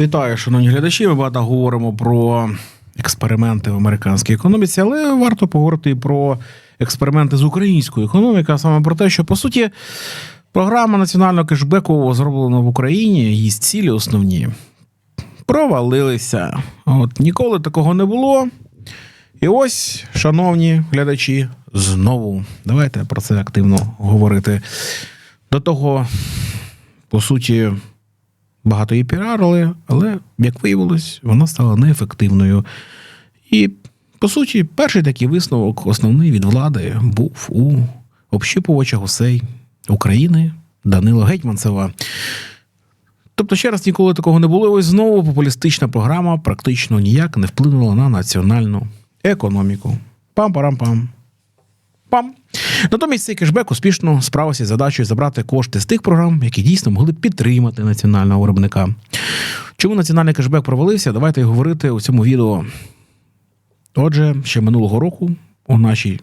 Вітаю, шановні глядачі. Ми багато говоримо про експерименти в американській економіці, але варто поговорити і про експерименти з українською економікою, а саме про те, що по суті програма національного кешбеку зроблена в Україні, її цілі основні провалилися. От ніколи такого не було. І ось, шановні глядачі, знову давайте про це активно говорити. До того, по суті, багато її піарили, але, як виявилось, вона стала неефективною. І, по суті, перший такий висновок, основний від влади, був у общипувача гусей України Данила Гетьманцева. Тобто, ще раз ніколи такого не було. Ось знову популістична програма практично ніяк не вплинула на національну економіку. Пам-парам-пам. Пам. Натомість цей кешбек успішно справився з задачею забрати кошти з тих програм, які дійсно могли підтримати національного виробника. Чому національний кешбек провалився? Давайте говорити у цьому відео. Отже, ще минулого року у нашій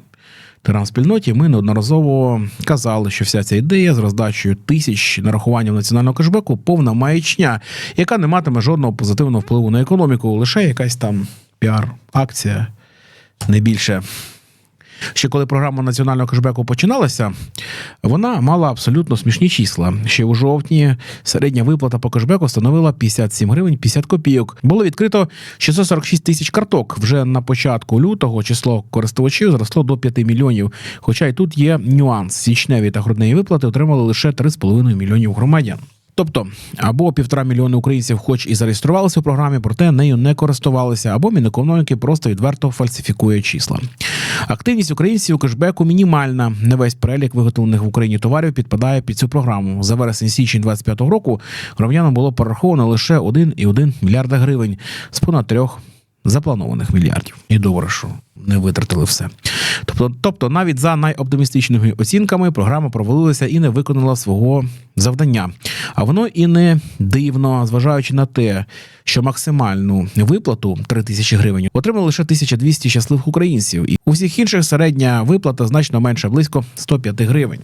Терам-спільноті ми неодноразово казали, що вся ця ідея з роздачею тисяч нарахуванням національного кешбеку повна маячня, яка не матиме жодного позитивного впливу на економіку, лише якась там піар-акція, не більше. Ще коли програма національного кешбеку починалася, вона мала абсолютно смішні числа. Ще у жовтні середня виплата по кешбеку становила 57 гривень 50 копійок. Було відкрито 646 тисяч карток. Вже на початку лютого число користувачів зросло до 5 мільйонів. Хоча й тут є нюанс: січневі та грудневі виплати отримали лише 3,5 мільйонів громадян. Тобто, або півтора мільйони українців, хоч і зареєструвалися в програмі, проте нею не користувалися, або Мінекономіки просто відверто фальсифікує числа. Активність українців у кешбеку мінімальна. Не весь перелік виготовлених в Україні товарів підпадає під цю програму. За вересень січень 25 року громадянам було пораховано лише 1,1 мільярда гривень з понад трьох запланованих мільярдів. І добре, що не витратили все. Тобто, тобто, навіть за найоптимістичними оцінками, програма провалилася і не виконала свого завдання. А воно і не дивно, зважаючи на те, що максимальну виплату 3 тисячі гривень отримали лише 1200 щасливих українців. І у всіх інших середня виплата значно менша, близько 105 гривень.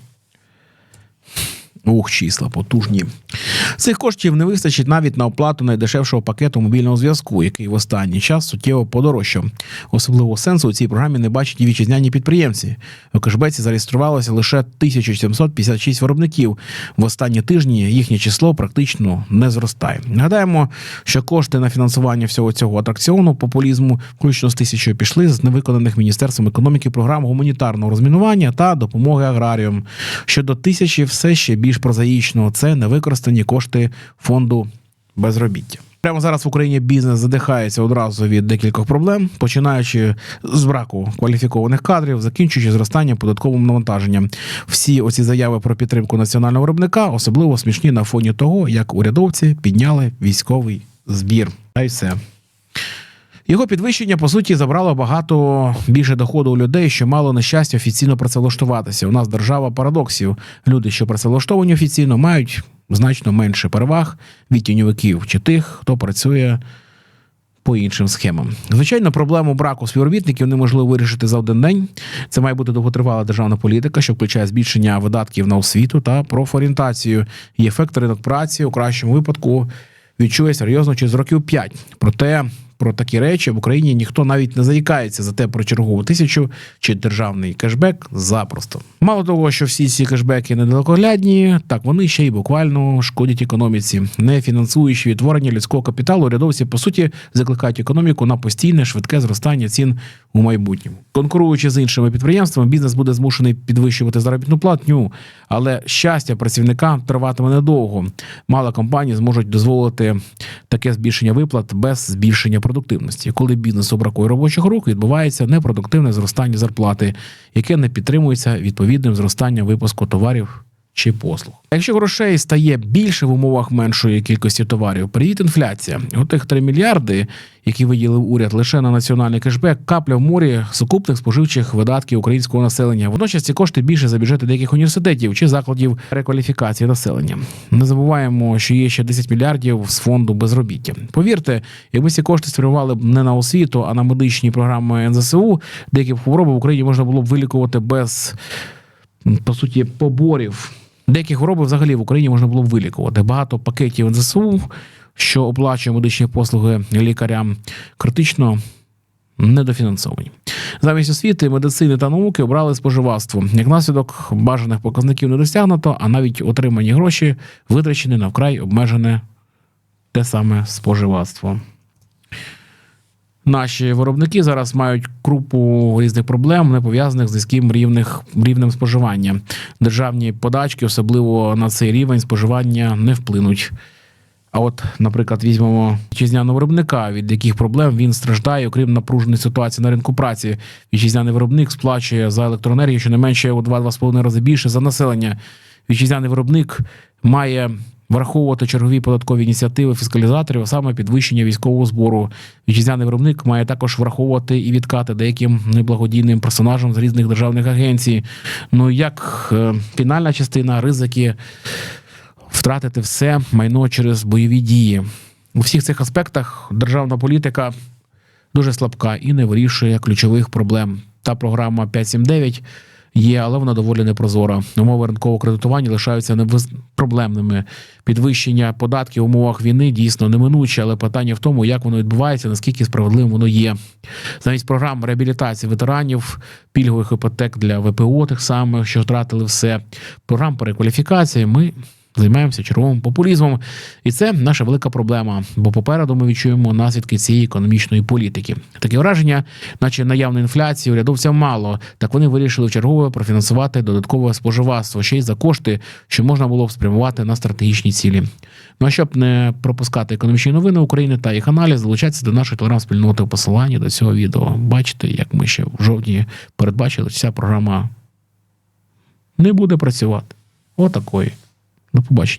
Ух, числа потужні. Цих коштів не вистачить навіть на оплату найдешевшого пакету мобільного зв'язку, який в останній час суттєво подорожчав. Особливого сенсу у цій програмі не бачать і вітчизняні підприємці. У кешбеці зареєструвалося лише 1756 виробників. В останні тижні їхнє число практично не зростає. Нагадаємо, що кошти на фінансування всього цього атракціону популізму, включно з тисячою, пішли з невиконаних міністерством економіки програм гуманітарного розмінування та допомоги аграріям. Щодо тисячі, все ще більш прозаїчно. Це невикористані кошти фонду безробіття. Прямо зараз в Україні бізнес задихається одразу від декількох проблем, починаючи з браку кваліфікованих кадрів, закінчуючи зростанням податковим навантаженням. Всі оці заяви про підтримку національного виробника особливо смішні на фоні того, як урядовці підняли військовий збір. Та й все. Його підвищення по суті забрало багато більше доходу у людей, що мало нещастя офіційно працевлаштуватися. У нас держава парадоксів. Люди, що працевлаштовані офіційно, мають значно менше переваг від тіньовиків чи тих, хто працює по іншим схемам. Звичайно, проблему браку співробітників неможливо вирішити за один день. Це має бути довготривала державна політика, що включає збільшення видатків на освіту та профорієнтацію. І ефект ринок праці у кращому випадку відчує серйозно через років 5. Проте про такі речі в Україні ніхто навіть не заїкається за те про чергову тисячу чи державний кешбек запросто. Мало того, що всі ці кешбеки недалекоглядні, так вони ще й буквально шкодять економіці, не фінансуючи відтворення людського капіталу, урядовці по суті закликають економіку на постійне швидке зростання цін у майбутньому. Конкуруючи з іншими підприємствами, бізнес буде змушений підвищувати заробітну платню, але щастя працівника триватиме недовго. Мало компаній зможуть дозволити таке збільшення виплат без збільшення продуктивності. Коли бізнесу бракує робочих рук, відбувається непродуктивне зростання зарплати, яке не підтримується відповідним зростанням випуску товарів чи послуг. Якщо грошей стає більше в умовах меншої кількості товарів, привіт інфляція. У тих 3 мільярди, які виділив уряд лише на національний кешбек, капля в морі сукупних споживчих видатків українського населення. Водночас ці кошти більше за бюджети деяких університетів чи закладів рекваліфікації населення. Не забуваємо, що є ще 10 мільярдів з фонду безробіття. Повірте, якби ці кошти спрямували б не на освіту, а на медичні програми НЗСУ, деякі хвороби в Україні можна було б вилікувати без по суті поборів. Деякі хвороби взагалі в Україні можна було б вилікувати. Багато пакетів НЗСУ що оплачує медичні послуги лікарям, критично недофінансовані. Замість освіти, медицини та науки обрали споживацтво. Як наслідок бажаних показників не досягнуто, а навіть отримані гроші витрачені на вкрай обмежене те саме споживацтво. Наші виробники зараз мають групу різних проблем, не пов'язаних з низьким рівних, рівнем споживання. Державні подачки, особливо на цей рівень споживання, не вплинуть. А от, наприклад, візьмемо вітчизняного виробника, від яких проблем він страждає, окрім напруженої ситуації на ринку праці. Вітчизняний виробник сплачує за електроенергію щонайменше у 2-2,5 рази більше за населення. Вітчизняний виробник має враховувати чергові податкові ініціативи фіскалізаторів, а саме підвищення військового збору. Вітчизняний виробник має також враховувати і відкати деяким неблагодійним персонажам з різних державних агенцій. Ну як е, фінальна частина ризики втратити все майно через бойові дії. У всіх цих аспектах державна політика дуже слабка і не вирішує ключових проблем. Та програма 579 є, але вона доволі непрозора. Умови ринкового кредитування лишаються проблемними. Підвищення податків в умовах війни дійсно неминуче, але питання в тому, як воно відбувається, наскільки справедливим воно є. Замість програм реабілітації ветеранів, пільгових іпотек для ВПО, тих самих, що втратили все, програм перекваліфікації. Ми займаємося черговим популізмом, і це наша велика проблема. Бо попереду ми відчуємо наслідки цієї економічної політики. Таке враження, наче наявної інфляції урядовцям мало, так вони вирішили вчергове профінансувати додаткове споживацтво ще й за кошти, що можна було б спрямувати на стратегічні цілі. Ну а щоб не пропускати економічні новини України та їх аналіз, долучайтеся до нашої телеграм-спільноти у посиланні до цього відео. Бачите, як ми ще в жовтні передбачили, ця програма не буде працювати. Отакої. До побачення.